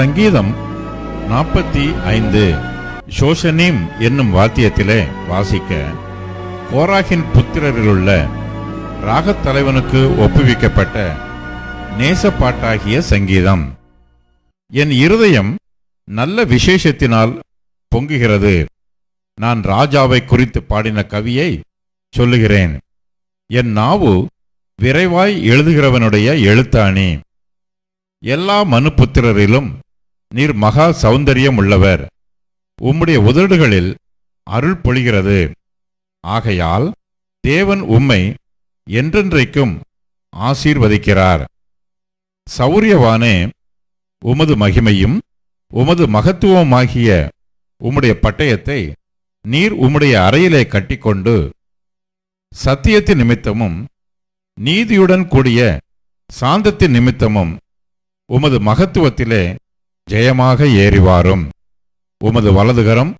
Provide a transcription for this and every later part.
சங்கீதம் நாற்பத்தி ஐந்து. ஷோஷனீம் என்னும் வாத்தியத்திலே வாசிக்க கோராகின் புத்திரரிலுள்ள ராகத் தலைவனுக்கு ஒப்புவிக்கப்பட்ட நேசப்பாட்டாகிய சங்கீதம். என் இருதயம் நல்ல விசேஷத்தினால் பொங்குகிறது. நான் ராஜாவை குறித்து பாடின கவியை சொல்லுகிறேன். என் நாவு விரைவாய் எழுதுகிறவனுடைய எழுத்தாணி. எல்லா மனுபுத்திரரிலும் நீர் மகா சௌந்தரியம் உள்ளவர். உம்முடைய உதடுகளில் அருள் பொழிகிறது. ஆகையால் தேவன் உம்மை என்றென்றைக்கும் ஆசீர்வதிக்கிறார். சௌரியவானே உமது மகிமையும் உமது மகத்துவமாகிய உம்முடைய பட்டயத்தை நீர் உம்முடைய அறையிலே கட்டிக்கொண்டு சத்தியத்தின் நிமித்தமும் நீதியுடன் கூடிய சாந்தத்தின் நிமித்தமும் உமது மகத்துவத்திலே ஜெயமாக ஏறிவாரும். உமது வலதுகரம்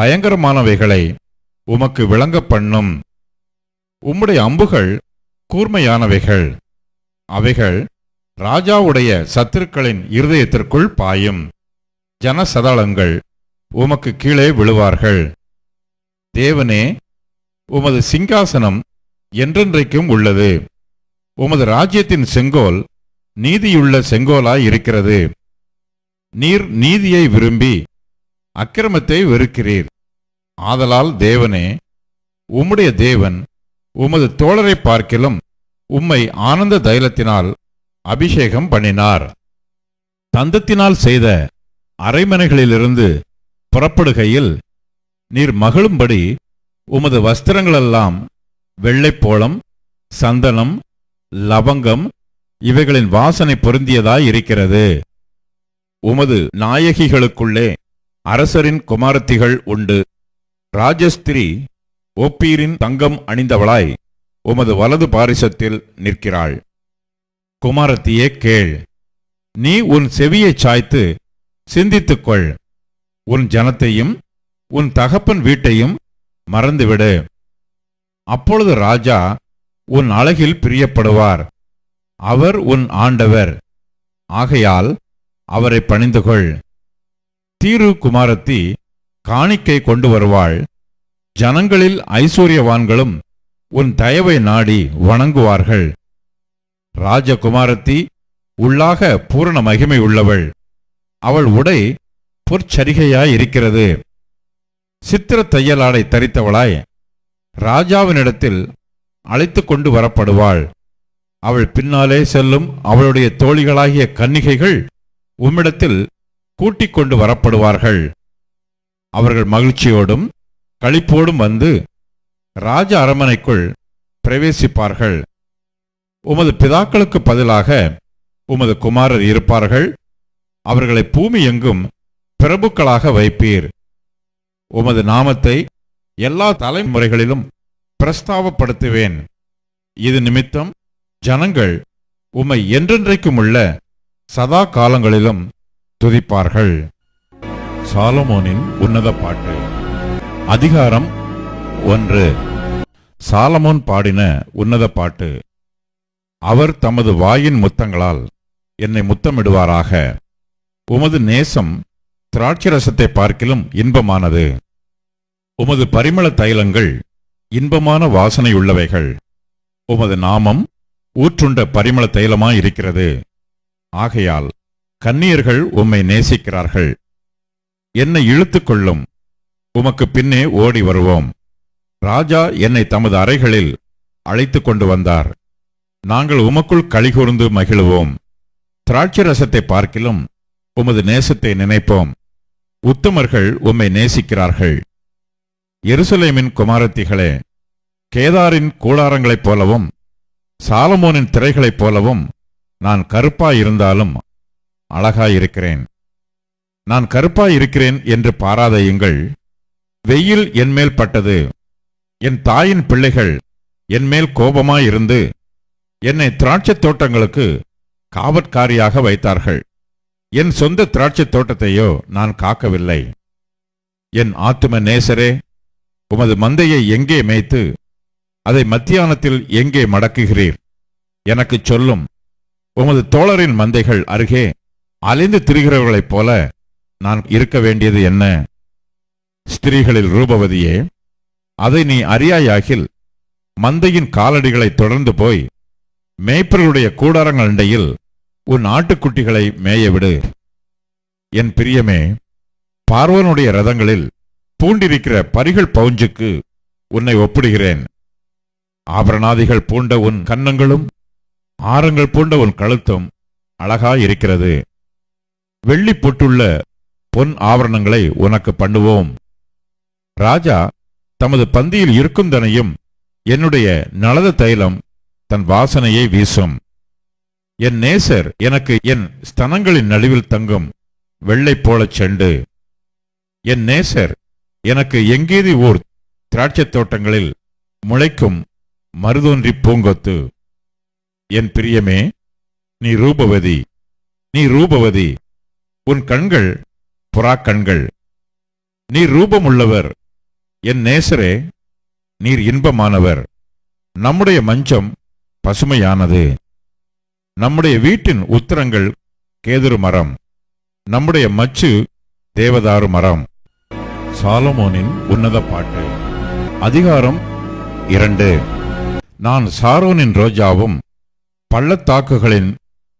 பயங்கரமானவைகளை உமக்கு விளங்க பண்ணும் உம்முடைய அம்புகள் கூர்மையானவைகள். அவைகள் ராஜாவுடைய சத்துருக்களின் இருதயத்திற்குள் பாயும். ஜனசதளங்கள் உமக்கு கீழே விழுவார்கள். தேவனே உமது சிங்காசனம் என்றென்றைக்கும் உள்ளது. உமது ராஜ்யத்தின் செங்கோல் நீதியுள்ள செங்கோலாய் இருக்கிறது. நீர் நீதியை விரும்பி அக்கிரமத்தை வெறுக்கிறீர். ஆதலால் தேவனே உம்முடைய தேவன் உமது தோழரை பார்க்கிலும் உம்மை ஆனந்த தைலத்தினால் அபிஷேகம் பண்ணினார். தந்தத்தினால் செய்த அரைமனைகளிலிருந்து புறப்படுகையில் நீர் மகிழும்படி உமது வஸ்திரங்களெல்லாம் வெள்ளைப்போளம் சந்தனம் லவங்கம் இவைகளின் வாசனை பொருந்தியதாய் இருக்கிறது. உமது நாயகிகளுக்குள்ளே அரசரின் குமாரத்திகள் உண்டு. ராஜஸ்திரி ஒப்பீரின் தங்கம் அணிந்தவளாய் உமது வலது பாரிசத்தில் நிற்கிறாள். குமாரத்தியே கேள். நீ உன் செவியைச் சாய்த்து சிந்தித்துக்கொள். உன் ஜனத்தையும் உன் தகப்பன் வீட்டையும் மறந்துவிடு. அப்பொழுது ராஜா உன் அழகில் பிரியப்படுவார். அவர் உன் ஆண்டவர். ஆகையால் அவரை பணிந்துகொள். தீரு குமாரத்தி காணிக்கை கொண்டு வருவாள் ஜனங்களில் ஐஸ்வர்யவான்களும் உன் தயவை நாடி வணங்குவார்கள். ராஜகுமாரத்தி உள்ளாக பூரண மகிமை உள்ளவள். அவள் உடை பொற்சரிகையாயிருக்கிறது. சித்திர தையலாடை தரித்தவளாய் ராஜாவினிடத்தில் அழைத்து கொண்டு வரப்படுவாள். அவள் பின்னாலே செல்லும் அவளுடைய தோழிகளாகிய கன்னிகைகள் உம்மிடத்தில் கூட்டிக் கொண்டு வரப்படுவார்கள். அவர்கள் மகிழ்ச்சியோடும் களிப்போடும் வந்து ராஜ அரமனைக்குள் பிரவேசிப்பார்கள். உமது பிதாக்களுக்கு பதிலாக உமது குமாரர் இருப்பார்கள். அவர்களை பூமி எங்கும் பிரபுக்களாக வைப்பீர். உமது நாமத்தை எல்லா தலைமுறைகளிலும் பிரஸ்தாபப்படுத்துவேன் இது நிமித்தம் ஜனங்கள் உம்மை என்றென்றைக்கும் உள்ள சதா காலங்களிலும் துதிப்பார்கள். சாலமோனின் உன்னத பாட்டு. அதிகாரம் ஒன்று. சாலமோன் பாடின உன்னத பாட்டு. அவர் தமது வாயின் முத்தங்களால் என்னை முத்தமிடுவாராக. உமது நேசம் திராட்சரசத்தை பார்க்கிலும் இன்பமானது. உமது பரிமள தைலங்கள் இன்பமான வாசனையுள்ளவைகள். உமது நாமம் ஊற்றுண்ட பரிமள தைலமாயிருக்கிறது. ஆகையால் கன்னியர்கள் உம்மை நேசிக்கிறார்கள். என்னை இழுத்துக்கொள்ளும். உமக்கு பின்னே ஓடி வருவோம். ராஜா என்னை தமது அறைகளில் அழைத்து கொண்டு வந்தார். நாங்கள் உமக்குள் கழிகூர்ந்து மகிழுவோம். திராட்சை ரசத்தை பார்க்கிலும் உமது நேசத்தை நினைப்போம். உத்தமர்கள் உம்மை நேசிக்கிறார்கள். எருசலேமின் குமாரத்திகளே கேதாரின் கூடாரங்களைப் போலவும் சாலமோனின் திரைகளைப் போலவும் நான் கருப்பாயிருந்தாலும் அழகாயிருக்கிறேன் நான் கருப்பாயிருக்கிறேன் என்று பாராதையுங்கள். வெயில் என்மேல் பட்டது. என் தாயின் பிள்ளைகள் என்மேல் கோபமாயிருந்து என்னை திராட்சைத் தோட்டங்களுக்கு காவற்காரியாக வைத்தார்கள். என் சொந்த திராட்சைத் தோட்டத்தையோ நான் காக்கவில்லை. என் ஆத்தும நேசரே உமது மந்தையை எங்கே மேய்த்து அதை மத்தியானத்தில் எங்கே மடக்குகிறீர்? எனக்குச் சொல்லும் உமது தோழரின் மந்தைகள் அருகே அலைந்து திரிகிறவர்களைப் போல நான் இருக்க வேண்டியது என்ன? ஸ்திரீகளில் ரூபவதியே அதை நீ அறியாயாகில் மந்தையின் காலடிகளை தொடர்ந்து போய் மேய்ப்பர்களுடைய கூடாரங்கள் அண்டையில் உன் ஆட்டுக்குட்டிகளை மேயவிடு என் பிரியமே பார்வனுடைய ரதங்களில் பூண்டிருக்கிற பரிகள் பவுஞ்சுக்கு உன்னை ஒப்பிடுகிறேன். ஆபரணாதிகள் பூண்ட உன் கன்னங்களும் ஆரங்கள் பூண்ட உன் கழுத்தும் அழகாயிருக்கிறது. வெள்ளி பொட்டுள்ள பொன் ஆவரணங்களை உனக்கு பண்ணுவோம். ராஜா தமது பந்தியில் இருக்கும் தனையும் என்னுடைய நலத தைலம் தன் வாசனையை வீசும். என் நேசர் எனக்கு என் ஸ்தனங்களின் நடுவில் தங்கும் வெள்ளை போலச் செண்டு. என் நேசர் எனக்கு எங்கேதி ஊர் திராட்சைத் தோட்டங்களில் முளைக்கும் மருதோன்றி பூங்கொத்து. என் பிரியமே நீ ரூபவதி நீ ரூபவதி உன் கண்கள் புறா கண்கள் நீ ரூபமுள்ளவர் என் நேசரே நீர் இன்பமானவர். நம்முடைய மஞ்சம் பசுமையானது. நம்முடைய வீட்டின் உத்தரங்கள் கேதுரு மரம். நம்முடைய மச்சு தேவதாரு மரம். சாலமோனின் உன்னத பாட்டு. அதிகாரம் இரண்டு. நான் சாரோனின் ரோஜாவும் பள்ளத்தாக்குகளின்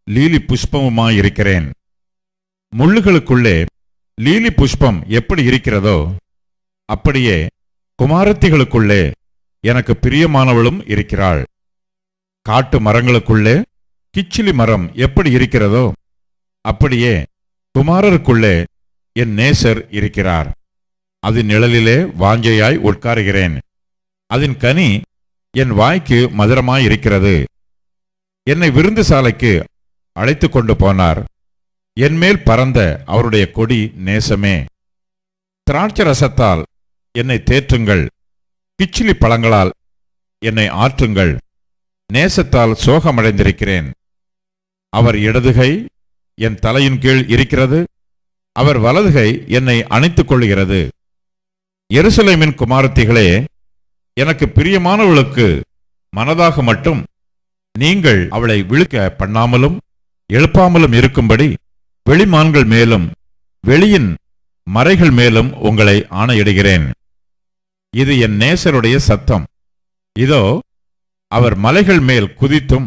லீலி புஷ்பமுமாயிருக்கிறேன் முள்ளுகளுக்குள்ளே லீலி புஷ்பம் எப்படி இருக்கிறதோ அப்படியே குமாரத்திகளுக்குள்ளே எனக்கு பிரியமானவளும் இருக்கிறாள். காட்டு மரங்களுக்குள்ளே கிச்சிலி மரம் எப்படி இருக்கிறதோ அப்படியே குமாரருக்குள்ளே என் நேசர் இருக்கிறார். அதன் நிழலிலே வாஞ்சையாய் உட்காருகிறேன். அதன் கனி என் வாய்க்கு மதுரமாயிருக்கிறது என்னை விருந்து சாலைக்கு அழைத்து கொண்டு போனார். என்மேல் பறந்த அவருடைய கொடி நேசமே. திராட்சை ரசத்தால் என்னை தேற்றுங்கள். கிச்சிலி பழங்களால் என்னை ஆற்றுங்கள். நேசத்தால் சோகமடைந்திருக்கிறேன். அவர் இடதுகை என் தலையின் கீழ் இருக்கிறது. அவர் வலதுகை என்னை அணைத்துக் கொள்கிறது எருசலேமின் குமாரத்திகளே எனக்கு பிரியமானவளுக்கு மனதாக மட்டும் நீங்கள் அவளை விழுக்க பண்ணாமலும் எழுப்பாமலும் இருக்கும்படி வெளிமான்கள் மேலும் வெளியின் மறைகள் மேலும் உங்களை ஆணையிடுகிறேன். இது என் நேசருடைய சத்தம். இதோ அவர் மலைகள் மேல் குதித்தும்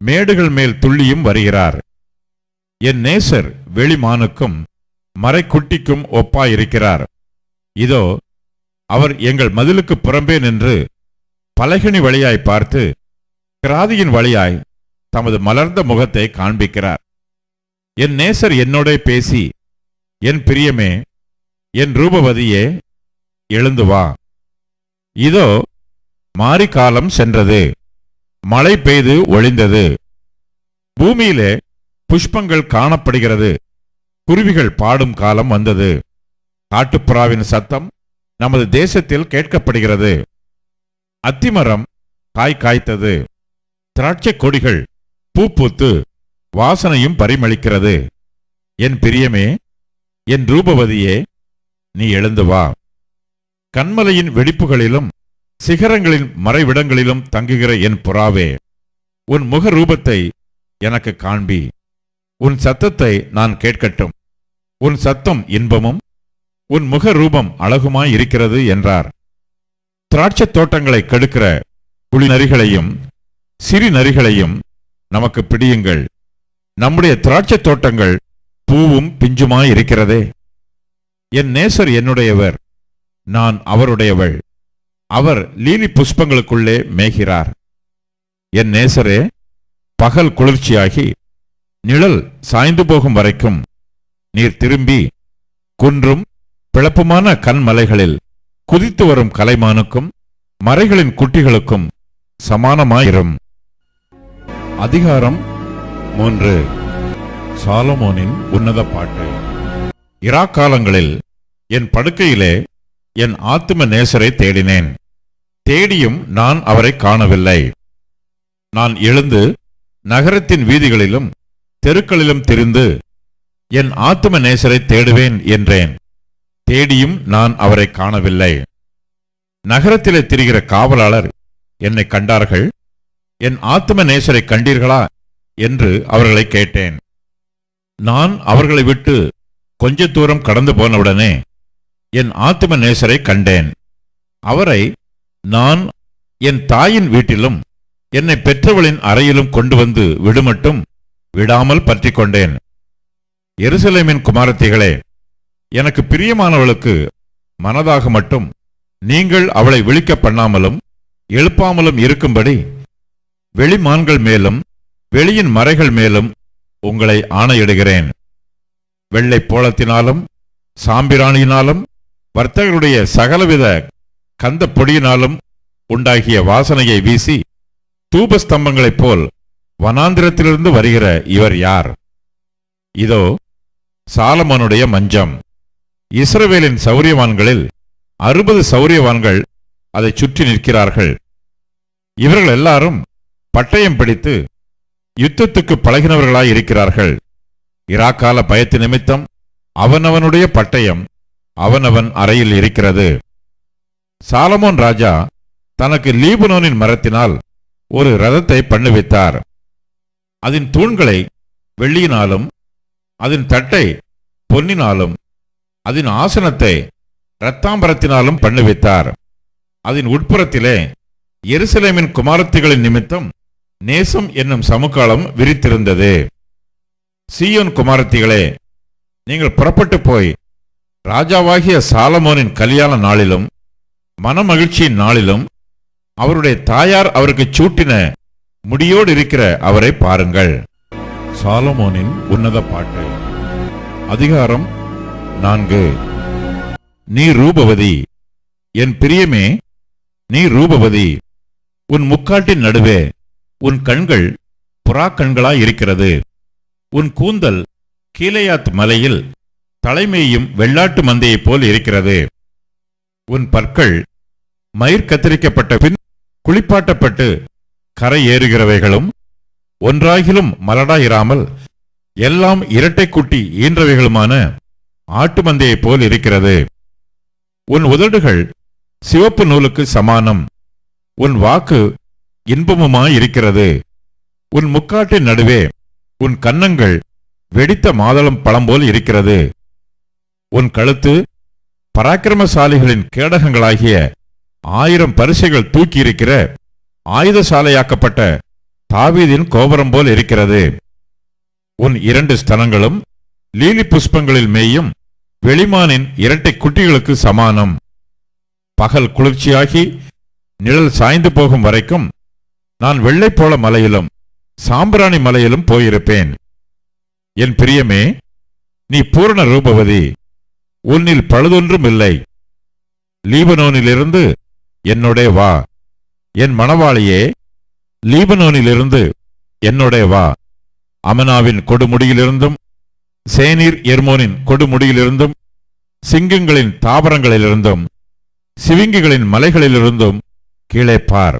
மேடுகள் மேல் துள்ளியும் வருகிறார். என் நேசர் வெளிமானுக்கும் மறைக்குட்டிக்கும் ஒப்பாயிருக்கிறார். இதோ அவர் எங்கள் மதிலுக்கு புறம்பே நின்று பலகனி வழியாய் பார்த்து கிராதியின் வழியாய் தமது மலர்ந்த முகத்தை காண்பிக்கிறார். என் நேசர் என்னோட பேசி என் பிரியமே என் ரூபவதியே எழுந்து வா. இதோ மாரிக்காலம் சென்றது. மழை பெய்து ஒளிந்தது பூமியிலே புஷ்பங்கள் காணப்படுகிறது. குருவிகள் பாடும் காலம் வந்தது. காட்டுப்புறாவின் சத்தம் நமது தேசத்தில் கேட்கப்படுகிறது. அத்திமரம் காய் காய்த்தது. திராட்சை கொடிகள் பூ பூத்து வாசனையும் பரிமளிக்கிறது. என் பிரியமே என் ரூபவதியே நீ எழுந்து வா. கண்மலையின் வெடிப்புகளிலும் சிகரங்களின் மறைவிடங்களிலும் தங்குகிற என் புறாவே உன் முக ரூபத்தை எனக்கு காண்பி. உன் சத்தத்தை நான் கேட்கட்டும். உன் சத்தம் இன்பமும் உன் முக ரூபம் அழகுமாய் இருக்கிறது என்றார். திராட்சைத் தோட்டங்களை கெடுக்கிற குளிநரிகளையும் சிறு நரிகளையும் நமக்கு பிடியுங்கள். நம்முடைய திராட்சைத் தோட்டங்கள் பூவும் பிஞ்சுமாய் இருக்கிறதே. என் நேசர் என்னுடையவர் நான் அவருடையவள். அவர் லீலி புஷ்பங்களுக்குள்ளே மேய்கிறார். என் நேசரே பகல் குளிர்ச்சியாகி நிழல் சாய்ந்து போகும் வரைக்கும் நீர் திரும்பி குன்றும் பிளப்புமான கண்மலைகளில் குதித்து வரும் கலைமானுக்கும் மறைகளின் குட்டிகளுக்கும் சமானமாயிரும். அதிகாரம் மூன்று. சாலமோனின் உன்னத பாட்டு. இராக்காலங்களில் என் படுக்கையிலே என் ஆத்தும நேசரை தேடினேன். தேடியும் நான் அவரை காணவில்லை. நான் எழுந்து நகரத்தின் வீதிகளிலும் தெருக்களிலும் திரிந்து என் ஆத்தும நேசரை தேடுவேன் என்றேன். தேடியும் நான் அவரை காணவில்லை. நகரத்திலே திரிகிற காவலாளர் என்னை கண்டார்கள். என் ஆத்ம நேசரை கண்டீர்களா என்று அவர்களை கேட்டேன். நான் அவர்களை விட்டு கொஞ்ச தூரம் கடந்து போனவுடனே என் ஆத்ம நேசரை கண்டேன். அவரை நான் என் தாயின் வீட்டிலும் என்னை பெற்றவளின் அறையிலும் கொண்டு வந்து விடுமட்டும் விடாமல் பற்றிக் கொண்டேன் எருசலேமின் குமாரத்திகளே எனக்கு பிரியமானவளுக்கு மனதாக மட்டும் நீங்கள் அவளை விழிக்க பண்ணாமலும் எழுப்பாமலும் இருக்கும்படி வெளிமான்கள் மேலும் வெளியின் மறைகள் மேலும் உங்களை ஆணையிடுகிறேன். வெள்ளை போலத்தினாலும் சாம்பிராணியினாலும் வர்த்தகருடைய சகலவித கந்த பொடியினாலும் உண்டாகிய வாசனையை வீசி தூபஸ்தம்பங்களைப் போல் வனாந்திரத்திலிருந்து வருகிற இவர் யார்? இதோ சாலமனுடைய மஞ்சம். இஸ்ரவேலின் சௌரியவான்களில் அறுபது சௌரியவான்கள் அதைச் சுற்றி நிற்கிறார்கள். இவர்கள் எல்லாரும் பட்டயம் பிடித்து யுத்தத்துக்கு பழகினவர்களாய் இருக்கிறார்கள். இராக்கால பயத்து நிமித்தம் அவனவனுடைய பட்டயம் அவனவன் அறையில் இருக்கிறது. சாலமோன் ராஜா தனக்கு லீபனோனின் மரத்தினால் ஒரு ரதத்தை பண்ணுவித்தார். அதன் தூண்களை வெள்ளியினாலும் அதன் தட்டை பொன்னினாலும் அதன் ஆசனத்தை இரத்தாம்பரத்தினாலும் பண்ணுவித்தார். அதன் உட்புறத்திலே எருசலேமின் குமாரத்திகளின் நிமித்தம் நேசம் என்னும் சமுக்காலம் விரித்திருந்தது. சியோன் குமாரத்திகளே நீங்கள் புறப்பட்டு போய் ராஜாவாகிய சாலமோனின் கல்யாண நாளிலும் மனமகிழ்ச்சியின் நாளிலும் அவருடைய தாயார் அவருக்கு சூட்டின முடியோடு இருக்கிற அவரை பாருங்கள். சாலமோனின் உன்னத பாட்டு அதிகாரம் நான்கு. நீ ரூபவதி என் பிரியமே நீ ரூபவதி உன் முக்காட்டின் நடுவே உன் கண்கள் புறாக்கண்களாய் இருக்கிறது உன் கூந்தல் கீழையாத் மலையில் தலைமையும் வெள்ளாட்டு மந்தையைப் போல் இருக்கிறது. உன் பற்கள் மயிர் கத்தரிக்கப்பட்ட பின் குளிப்பாட்டப்பட்டு கரை ஏறுகிறவைகளும் ஒன்றாகிலும் மலடாயிராமல் எல்லாம் இரட்டை குட்டி ஈன்றவைகளுமான ஆட்டு மந்தையைப் போல் இருக்கிறது. உன் உதடுகள் சிவப்பு நூலுக்கு சமானம். உன் வாக்கு இன்பமுமாயிருக்கிறது உன் முக்காட்டின் நடுவே உன் கன்னங்கள் வெடித்த மாதளம் பழம் போல் இருக்கிறது. உன் கழுத்து பராக்கிரமசாலிகளின் கேடகங்களாகிய ஆயிரம் பரிசைகள் தூக்கியிருக்கிற ஆயுதசாலையாக்கப்பட்ட தாவீதின் கோபுரம் போல் இருக்கிறது. உன் இரண்டு ஸ்தனங்களும் லீலி புஷ்பங்களில் மேயும் வெளிமானின் இரட்டை குட்டிகளுக்கு சமானம். பகல் குளிர்ச்சியாகி நிழல் சாய்ந்து போகும் வரைக்கும் நான் வெள்ளைப்போள மலையிலும் சாம்பிராணி மலையிலும் போயிருப்பேன். என் பிரியமே நீ பூரண ரூபவதி உன்னில் பழுதொன்றும் இல்லை. லீபனோனிலிருந்து என்னோடே வா. என் மணவாளியே லீபனோனிலிருந்து என்னோடே வா. அமனாவின் கொடுமுடியிலிருந்தும் சேனீர் எர்மோனின் கொடுமுடியிலிருந்தும் சிங்கங்களின் தாவரங்களிலிருந்தும் சிவிங்கிகளின் மலைகளிலிருந்தும் கீழே பார்.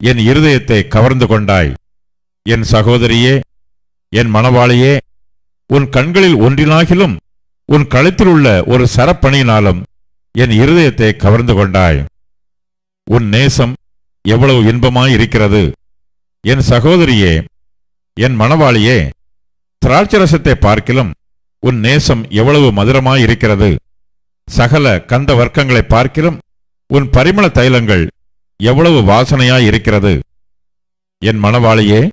என் இருதயத்தை கவர்ந்து கொண்டாய். என் சகோதரியே என் மணவாளியே உன் கண்களில் ஒன்றினாகிலும் உன் கழுத்தில் உள்ள ஒரு சரப்பணியினாலும் என் இருதயத்தை கவர்ந்து கொண்டாய். உன் நேசம் எவ்வளவு இன்பமாயிருக்கிறது. என் சகோதரியே என் மணவாளியே திராட்சரசத்தை பார்க்கிலும் உன் நேசம் எவ்வளவு மதுரமாயிருக்கிறது. சகல கந்த வர்க்கங்களை பார்க்கிலும் உன் பரிமள தைலங்கள் எவ்வளவு வாசனையாயிருக்கிறது என் மணவாளியே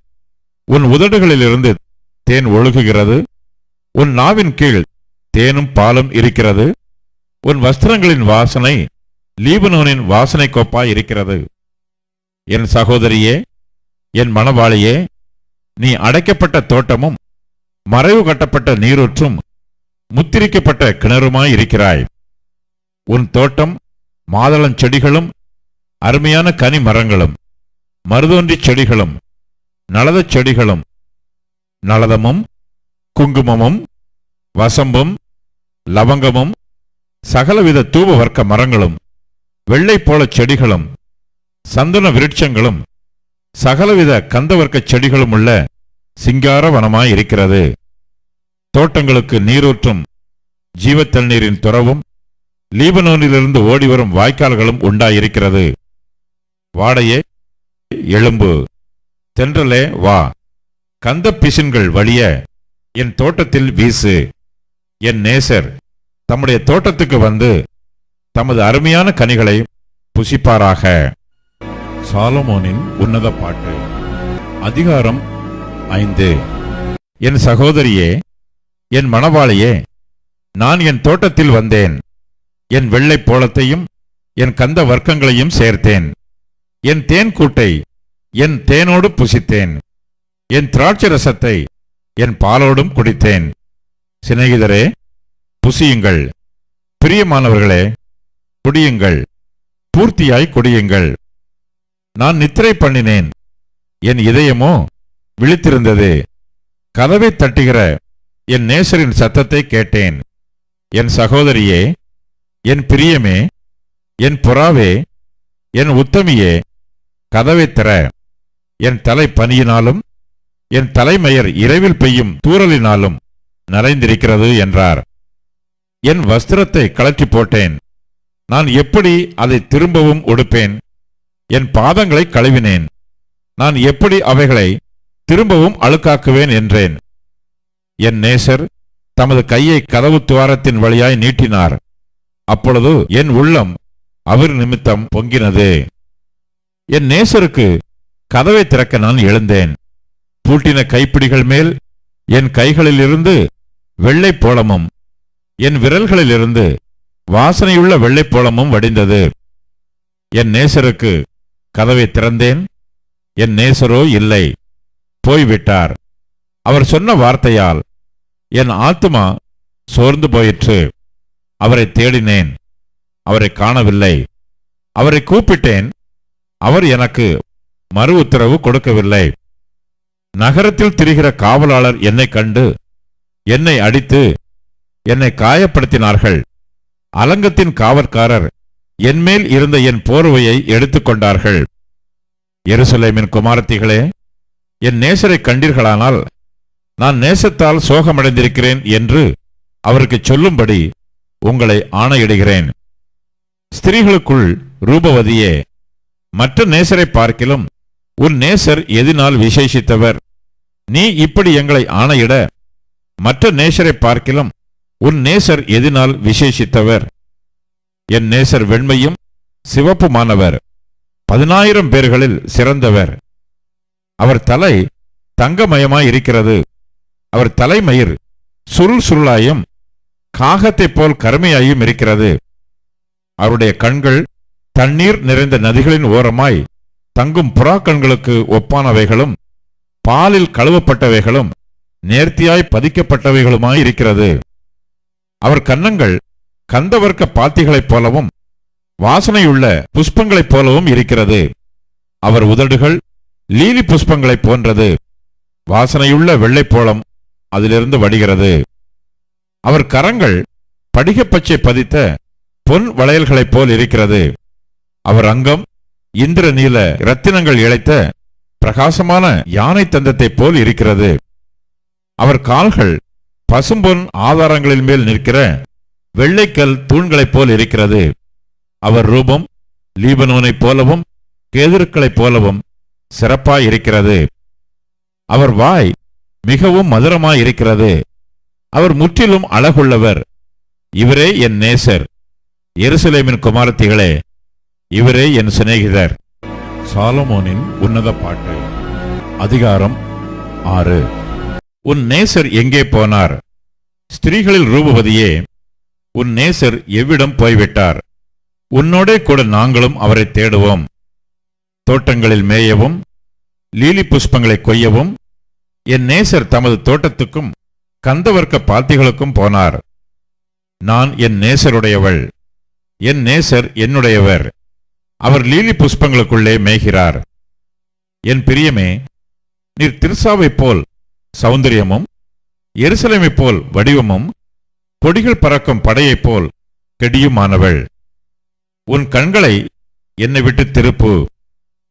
உன் உதடுகளிலிருந்து தேன் ஒழுகுகிறது. உன் நாவின் கீழ் தேனும் பாலும் இருக்கிறது. உன் வஸ்திரங்களின் வாசனை லீபனோனின் வாசனை கோப்பாய் இருக்கிறது. என் சகோதரியே என் மணவாளியே நீ அடைக்கப்பட்ட தோட்டமும் மறைவு கட்டப்பட்ட நீரூற்றும் முத்திரிக்கப்பட்ட கிணறுமாய் இருக்கிறாய். உன் தோட்டம் மாதளம் செடிகளும் அருமையான கனி மரங்களும் மருதோன்றிச் செடிகளும் நலதச் செடிகளும் நலதமும் குங்குமமும் வசம்பும் லவங்கமும் சகலவித தூப வர்க்க மரங்களும் வெள்ளை போல செடிகளும் சந்தன விருட்சங்களும் சகலவித கந்தவர்க்கச் செடிகளும் உள்ள சிங்கார வனமாயிருக்கிறது. தோட்டங்களுக்கு நீரூற்றும் ஜீவத்தண்ணீரின் துறவும் லீபனோனிலிருந்து ஓடிவரும் வாய்க்கால்களும் உண்டாயிருக்கிறது. வாடையே எழும்பு. தென்றலே வா. கந்த பிசின்கள் வழிய என் தோட்டத்தில் வீசு. என் நேசர் தம்முடைய தோட்டத்துக்கு வந்து தமது அருமையான கனிகளை புசிப்பாராக. சாலமோனின் உன்னத பாட்டு அதிகாரம் ஐந்து. என் சகோதரியே என் மணவாளியே நான் என் தோட்டத்தில் வந்தேன். என் வெள்ளை போலத்தையும் என் கந்த வர்க்கங்களையும் சேர்த்தேன். என் தேன் கூட்டை என் தேனோடு புசித்தேன். என் திராட்சை ரசத்தை என் பாலோடும் குடித்தேன். சிநேகிதரே புசியுங்கள். பிரியமானவர்களே குடியுங்கள். பூர்த்தியாய் குடியுங்கள். நான் நித்திரை பண்ணினேன். என் இதயமோ விழித்திருந்தது. கதவை தட்டுகிற என் நேசரின் சத்தத்தை கேட்டேன். என் சகோதரியே என் பிரியமே என் புறாவே என் உத்தமியே கதவை திற. என் தலை பனியினாலும் என் தலைமையர் இரவில் பெய்யும் தூறலினாலும் நிறைந்திருக்கிறது என்றார். என் வஸ்திரத்தை கழற்றி போட்டேன். நான் எப்படி அதை திரும்பவும் உடுப்பேன்? என் பாதங்களை கழுவினேன். நான் எப்படி அவைகளை திரும்பவும் அழுக்காக்குவேன் என்றேன். என் நேசர் தமது கையை கதவு துவாரத்தின் வழியாய் நீட்டினார். அப்பொழுது என் உள்ளம் அவர் நிமித்தம் பொங்கினது. என் நேசருக்கு கதவை திறக்க நான் எழுந்தேன். பூட்டின கைப்பிடிகள் மேல் என் கைகளிலிருந்து வெள்ளை போளமும் என் விரல்களிலிருந்து வாசனையுள்ள வெள்ளைப் போளமும் வடிந்தது. என் நேசருக்கு கதவை திறந்தேன். என் நேசரோ இல்லை போய்விட்டார். அவர் சொன்ன வார்த்தையால் என் ஆத்துமா சோர்ந்து போயிற்று. அவரை தேடினேன் அவரை காணவில்லை. அவரை கூப்பிட்டேன் அவர் எனக்கு மறு உத்தரவு கொடுக்கவில்லை. நகரத்தில் திரிகிற காவலாளர் என்னை கண்டு என்னை அடித்து என்னை காயப்படுத்தினார்கள். அலங்கத்தின் காவற்காரர் என்மேல் இருந்த என் போர்வையை எடுத்துக்கொண்டார்கள் எருசலேமின் குமாரத்திகளே என் நேசரை கண்டீர்களானால் நான் நேசத்தால் சோகமடைந்திருக்கிறேன் என்று அவருக்கு சொல்லும்படி உங்களை ஆணையிடுகிறேன். ஸ்திரீகளுக்குள் ரூபவதியே மற்ற நேசரை பார்க்கிலும் உன் நேசர் எதினால் விசேஷித்தவர். நீ இப்படி எங்களை ஆணையிட மற்ற நேசரை பார்க்கிலும் உன் நேசர் எதினால் விசேஷித்தவர். என் நேசர் வெண்மையும் சிவப்புமானவர். பதினாயிரம் பேர்களில் சிறந்தவர். அவர் தலை தங்கமயமாய் இருக்கிறது அவர் தலைமயிர் சுருள் சுருளாயும் காகத்தைப் போல் கருமையாயும் இருக்கிறது அவருடைய கண்கள் தண்ணீர் நிறைந்த நதிகளின் ஓரமாய் தங்கும் புறாக்கண்களுக்கு ஒப்பானவைகளும் பாலில் கழுவப்பட்டவைகளும் நேர்த்தியாய் பதிக்கப்பட்டவைகளுமாய் இருக்கிறது. அவர் கன்னங்கள் கந்தவர்க்க பாத்திகளைப் போலவும் வாசனையுள்ள புஷ்பங்களைப் போலவும் இருக்கிறது. அவர் உதடுகள் லீலி புஷ்பங்களைப் போன்றது. வாசனையுள்ள வெள்ளைப்போளம் அதிலிருந்து வடிகிறது. அவர் கரங்கள் படிகப்பச்சை பதித்த பொன் வளையல்களைப் போல் இருக்கிறது. அவர் அங்கம் இந்திர நீல இரத்தினங்கள் இழைத்த பிரகாசமான யானை தந்தத்தைப் போல் இருக்கிறது. அவர் கால்கள் பசும்பொன் ஆதாரங்களின் மேல் நிற்கிற வெள்ளைக்கல் தூண்களைப் போல் இருக்கிறது. அவர் ரூபம் லீபனோனைப் போலவும் கேதுருக்களைப் போலவும் சிறப்பாய் இருக்கிறது. அவர் வாய் மிகவும் மதுரமாய் இருக்கிறது. அவர் முற்றிலும் அழகுள்ளவர். இவரே என் நேசர். எருசலேமின் குமாரத்திகளே இவரே என் சிநேகிதர். சாலமோனின் உன்னத பாட்டு. அதிகாரம் ஆறு. உன் நேசர் எங்கே போனார்? ஸ்திரீகளில் ரூபவதியே உன் நேசர் எவ்விடம் போய்விட்டார்? உன்னோடே கூட நாங்களும் அவரை தேடுவோம். தோட்டங்களில் மேயவும் லீலி புஷ்பங்களை கொய்யவும் என் நேசர் தமது தோட்டத்துக்கும் கந்தவர்க்க பாத்திகளுக்கும் போனார். நான் என் நேசருடையவள். என் நேசர் என்னுடையவர். அவர் லீலி புஷ்பங்களுக்குள்ளே மேய்கிறார். என் பிரியமே நீர் திருசாவைப் போல் சௌந்தரியமும் எருசலேமைப் போல் வடிவமும் கொடிகள் பறக்கும் படையைப் போல் கெடியுமானவள். உன் கண்களை என்னை விட்டு திருப்பு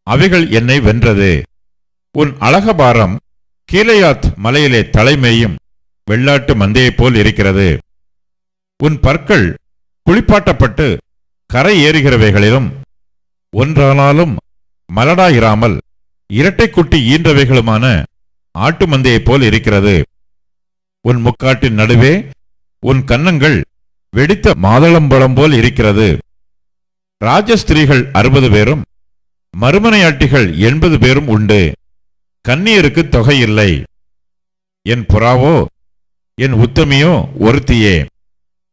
அவைகள் என்னை வென்றது. உன் அழகபாரம் கீழையாத் மலையிலே தலைமேயும் வெள்ளாட்டு மந்தையைப் போல் இருக்கிறது. உன் பற்கள் குளிப்பாட்டப்பட்டு கரை ஏறுகிறவைகளிலும் ஒன்றானாலும் மலடாயிராமல் இரட்டைக்குட்டி ஈன்றவைகளுமான ஆட்டு மந்தையைப் போல் இருக்கிறது. உன் முக்காட்டின் நடுவே உன் கன்னங்கள் வெடித்த மாதளம்பழம் போல் இருக்கிறது. ராஜஸ்திரீகள் அறுபது பேரும் மறுமனையாட்டிகள் எண்பது பேரும் உண்டு. கன்னியருக்கு தொகை இல்லை என் புறாவோ என் உத்தமியோ ஒருத்தியே.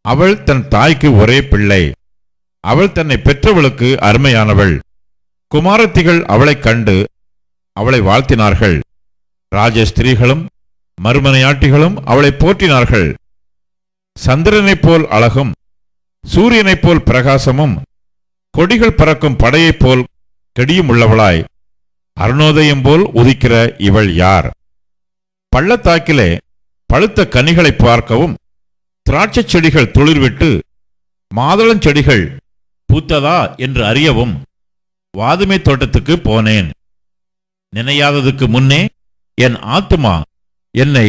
அவள் தன் தாய்க்கு ஒரே பிள்ளை. அவள் தன்னை பெற்றவளுக்கு அருமையானவள். குமாரத்திகள் அவளைக் கண்டு அவளை வாழ்த்தினார்கள். ராஜஸ்திரீகளும் மறுமனையாட்டிகளும் அவளை போற்றினார்கள். சந்திரனைப் போல் அழகும் சூரியனைப் போல் பிரகாசமும் கொடிகள் பறக்கும் படையைப் போல் கெடியும் உள்ளவளாய் அருணோதயம் போல் உதிக்கிற இவள் யார்? பள்ளத்தாக்கிலே பழுத்த கனிகளை பார்க்கவும் திராட்சைச் செடிகள் துளிர்விட்டு மாதளஞ்செடிகள் பூத்ததா என்று அறியவும் வாதுமை தோட்டத்துக்கு போனேன். நினையாததுக்கு முன்னே என் ஆத்துமா என்னை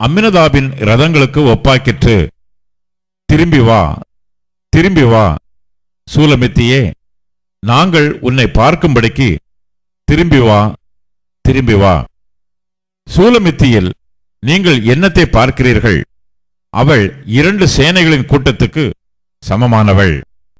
அம்மினதாபின் ரதங்களுக்கு ஒப்பாக்கிற்று. திரும்பி வா திரும்பி வா சூலமித்தியே நாங்கள் உன்னை பார்க்கும்படிக்கு திரும்பி வா திரும்பி வா. சூலமித்தியில் நீங்கள் என்னத்தை பார்க்கிறீர்கள்? அவள் இரண்டு சேனைகளின் கூட்டத்துக்கு சமமானவள்.